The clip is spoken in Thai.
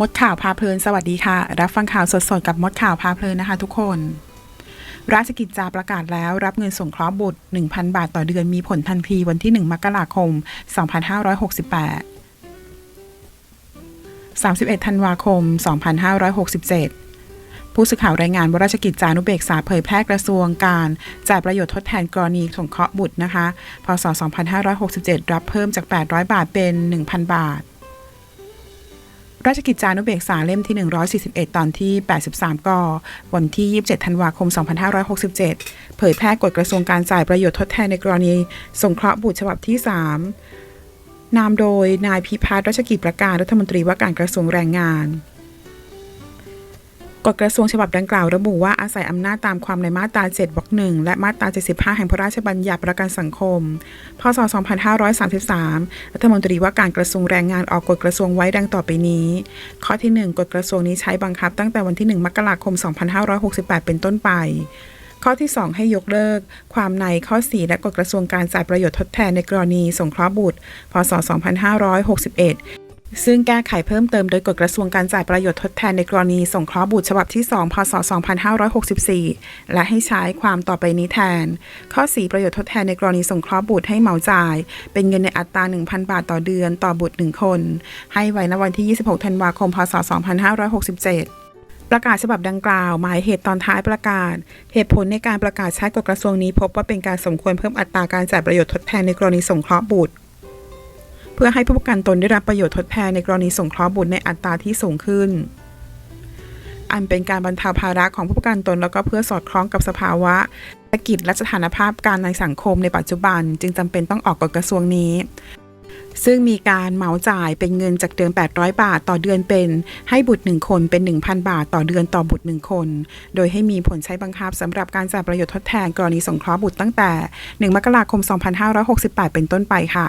มดข่าวพาเพลินสวัสดีค่ะ รับฟังข่าวสดๆ กับมดข่าวพาเพลินนะคะ ทุกคน ราชกิจจาประกาศแล้วรับเงินสงเคราะห์บุตร 1,000 บาทต่อเดือนมีผลทันทีวันที่ 1 มกราคม 2568 31 ธันวาคม 2567 ผู้สื่อข่าวรายงานว่าราชกิจจานุเบกษาเผยแพร่กระทรวงการจ่ายประโยชน์ทดแทนกรณีสงเคราะห์บุตรนะคะ พศ 2567 รับเพิ่มจาก 800 บาทเป็น 1,000 บาท ราชกิจจานุเบกษาเล่มที่ 141 ตอนที่ 83กวันที่ 27 ธันวาคม 2567 เผยแพร่กฎกระทรวงการจ่ายประโยชน์ทดแทนในกรณีสงเคราะห์บุตรฉบับที่ 3 นามโดยนายพิพัฒน์รัชกิจประการรัฐมนตรีว่าการกระทรวงแรงงาน กฎกระทรวงฉบับดังกล่าวระบุว่าอาศัยอำนาจตามความในมาตรา7วรรคหนึ่งและมาตรา 75 แห่งพระราชบัญญัติประกันสังคม พศ 2533 รัฐมนตรีว่าการกระทรวงแรงงานออกกฎกระทรวงไว้ดังต่อไปนี้ ข้อที่ 1 กฎกระทรวงนี้ใช้บังคับตั้งแต่วันที่ 1 มกราคม 2568 เป็นต้นไปข้อที่ 2 ให้ยกเลิก ความในข้อ 4 และกฎกระทรวงการจ่ายประโยชน์ทดแทนในกรณีสงเคราะห์บุตร พศ 2561 ซึ่งแก้ไขเพิ่มเติมโดยกฎกระทรวงการจ่ายประโยชน์ทดแทนในกรณีส่งเคราะห์บุตรฉบับที่ 2 พศ 2564 และให้ใช้ความต่อไปนี้แทน ข้อ 4 ประโยชน์ทดแทนในกรณีส่งเคราะห์บุตรให้เหมาจ่าย เป็นเงินในอัตรา 1,000 บาทต่อเดือนต่อบุตร 1 คน ให้ไว้ณวันที่ 26 ธันวาคม พศ 2567ประกาศฉบับดังกล่าว หมายเหตุตอนท้ายประกาศ เหตุผลในการประกาศใช้กฎกระทรวงนี้พบว่าเป็นการสมควรเพิ่มอัตราการจ่ายประโยชน์ทดแทนในกรณีสงเคราะห์บุตร เพื่อให้ผู้ประกันตนได้รับประโยชน์ทดแทนในกรณีสงเคราะห์บุตรในอัตราที่สูงขึ้น อันเป็นการบรรเทาภาระของผู้ประกันตนแล้วก็เพื่อสอดคล้องกับสภาวะเศรษฐกิจและสถานภาพการในสังคมในปัจจุบัน จึงจำเป็นต้องออกกฎกระทรวงนี้ซึ่งมีการเหมาจ่ายเป็นเงินจากเดิม 800 บาทต่อเดือนเป็น ให้บุตร 1 คนเป็น 1,000 บาทต่อเดือนต่อบุตร 1 คน โดยให้มีผลใช้บังคับสำหรับการจ่ายประโยชน์ทดแทนกรณีสงเคราะห์บุตรตั้งแต่ 1 มกราคม 2568 เป็นต้นไปค่ะ